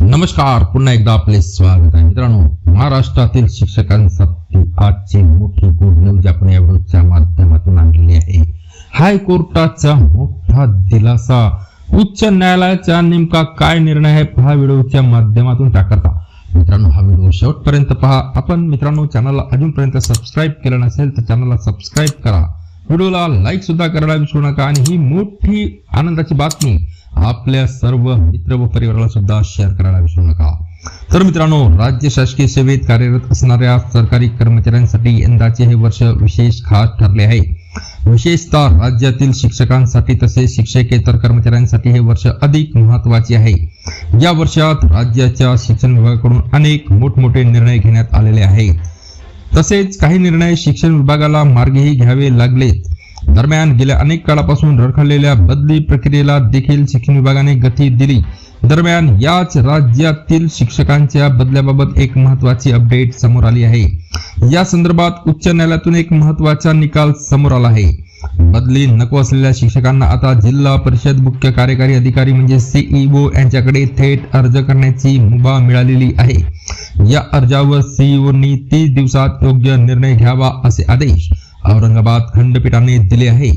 नमस्कार पुन्हा एकदा आपले स्वागत आहे. मित्रांनो महाराष्ट्रातील शिक्षकांसाठी आजची मोठी गुड न्यूज आपण या व्हिडिओच्या माध्यमातून आणलेली आहे. हायकोर्टाचा मोठा दिलासा. उच्च न्यायालयाचा नेमका काय निर्णय आहे पहा व्हिडिओच्या माध्यमातून टाकता. मित्रांनो हा व्हिडिओ शेवटपर्यंत पहा. आपण मित्रांनो चॅनलला अजूनपर्यंत सबस्क्राईब केलं नसेल तर चॅनलला सबस्क्राईब करा. व्हिडिओला लाईक सुद्धा करायला विसरू नका. आणि ही मोठी आनंदाची बातमी आपल्या सर्व मित्र व परिवाराला सुद्धा शेअर करायला विसरू नका. तर मित्रांनो राज्य शासकीय सेवेत कार्यरत असणाऱ्या सरकारी कर्मचाऱ्यांसाठी यंदाचे हे वर्ष विशेष खास ठरले आहे. विशेषतः राज्यातील शिक्षकांसाठी तसेच शिक्षकेतर कर्मचाऱ्यांसाठी हे वर्ष अधिक महत्त्वाचे आहे. या वर्षात राज्याच्या शिक्षण विभागाकडून अनेक मोठमोठे निर्णय घेण्यात आलेले आहेत तसेच काही निर्णय शिक्षण विभागाला मार्गही घ्यावे लागलेत दरम्यान गेल्या अनेक काळापासून रखडलेल्या बदली प्रक्रियेला देखील शिक्षण विभागाने गती दिली. दरम्यान याच राज्यातील शिक्षकांच्या बदल्याबाबत एक महत्वाची अपडेट समोर आली आहे. या संदर्भात उच्च न्यायालयातून एक महत्त्वाचा निकाल समोर आला आहे. बदली नको असलेल्या शिक्षकांना आता जिल्हा परिषद मुख्य कार्यकारी अधिकारी म्हणजे सीईओ यांच्याकडे थेट अर्ज करण्याची मुभा मिळालेली आहे. या अर्जावर सीईओनी तीस दिवसात योग्य निर्णय घ्यावा असे आदेश औरंगाबाद खंडपीठाने दिले आहे.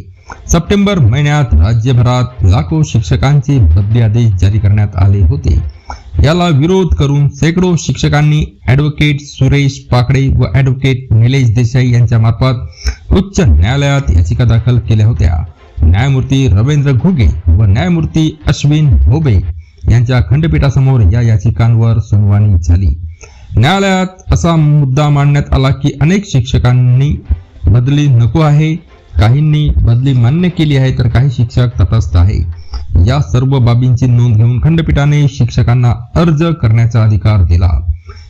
सप्टेंबर महिन्यात राज्यभरात लाखो शिक्षकांचे बदली आदेश जारी करण्यात आले होते. याला विरोध करून शेकडो शिक्षकांनी ऍडव्होकेट सुरेश पाकडे व ऍडव्होकेट निलेश देसाई यांच्या मार्फत उच्च न्यायालयात याचिका दाखल केल्या होत्या. न्यायमूर्ती रवींद्र घुगे व न्यायमूर्ती अश्विन भोबे यांच्या खंडपीठासमोर या याचिकांवर सुनावणी झाली. न्यायालयात असा मुद्दा मांडण्यात आला की अनेक शिक्षकांनी बदली नको आहे काहींनी बदली मान्य केली आहे तर काही शिक्षक तटस्थ आहे. या सर्व बाबींची नोंद घेऊन खंडपीठाने शिक्षकांना अर्ज करण्याचा अधिकार दिला.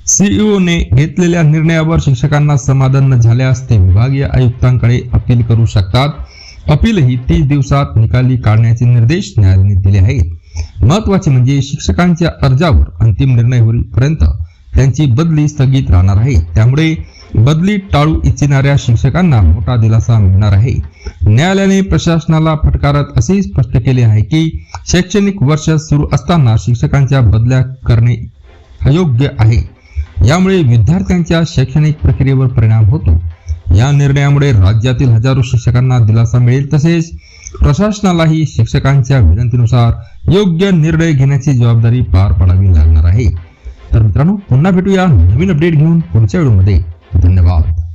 सीईओने घेतलेल्या निर्णयावर शिक्षकांना समाधान न झाल्यास ते विभागीय आयुक्तांकडे अपील करू शकतात. अपीलही तीस दिवसात निकाली काढण्याचे निर्देश न्यायालयाने दिले आहेत. महत्त्वाचे म्हणजे शिक्षकांच्या अर्जावर अंतिम निर्णय होईपर्यंत त्यांची बदली स्थगित राहणार आहे. त्यामुळे बदली टाळू इच्छिणाऱ्या शिक्षकांना मोठा दिलासा मिळणार आहे. न्यायालयाने प्रशासनाला फटकारत असे स्पष्ट केले आहे की शैक्षणिक वर्ष सुरू असताना शिक्षकांच्या बदल्या करणे अयोग्य आहे. यामुळे विद्यार्थ्यांच्या शैक्षणिक प्रक्रियेवर परिणाम होतो. या निर्णयामुळे राज्यातील हजारो शिक्षकांना दिलासा मिळेल तसेच प्रशासनालाही शिक्षकांच्या विनंतीनुसार योग्य निर्णय घेण्याची जबाबदारी पार पाडावी लागणार आहे. तर मित्रांनो पुन्हा भेटूया नवीन अपडेट घेऊन पुढच्या व्हिडिओमध्ये. धन्यवाद.